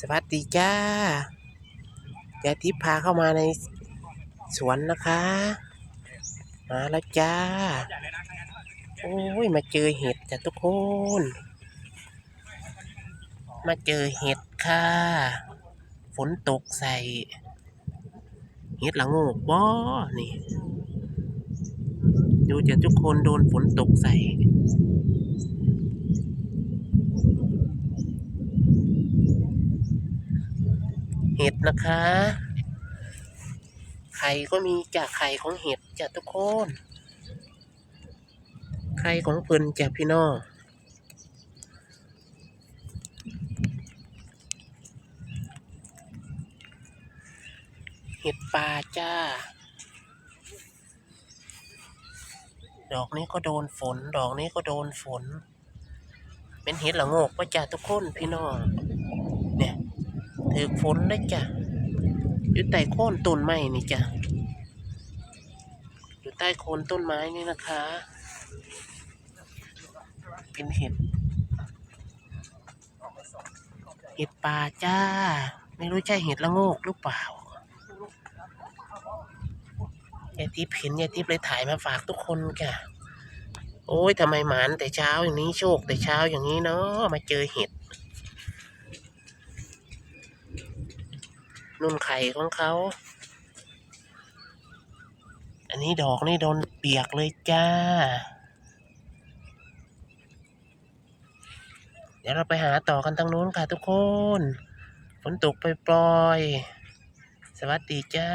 สวัสดีจ้ายายทิพย์พาเข้ามาในสวนนะคะ มาแล้วจ้า โอ้ย มาเจอเห็ดจ้ะทุกคน มาเจอเห็ดค่ะ ฝนตกใส่ เห็ดละโงกบ่นี่ ดูจ้ะทุกคนโดนฝนตกใส่ เห็ดนะคะ ไข่ก็มีจากไข่ของเห็ดจ้ะทุกคนไข่ของเพิ่นจ้ะพี่น้องเห็ดป่าจ้า ดอกนี้ก็โดนฝน ดอกนี้ก็โดนฝน เป็นเห็ดละงกปะจ้ะทุกคนพี่น้อง เนี่ย ถือฝนเลยจ้ะอยู่ใต้โคนต้นไม้นี่จ้ะอยู่ใต้โคนต้นไม้นี่นะคะ เป็นเห็ด เห็ดป่าจ้า ไม่รู้ใช่เห็ดละโงกหรือเปล่ายายทิพย์เห็นยายทิพย์เลยถ่ายมาฝากทุกคนค่ะ โอ้ยทำไมหมานแต่เช้าอย่างนี้โชคแต่เช้าอย่างนี้เนาะมาเจอเห็ด นุ่นไข่ของเขา อันนี้ดอกนี่โดนเปียกเลยจ้า เดี๋ยวเราไปหาต่อกันทางนู้นค่ะทุกคน ฝนตกไปปล่อย สวัสดีจ้า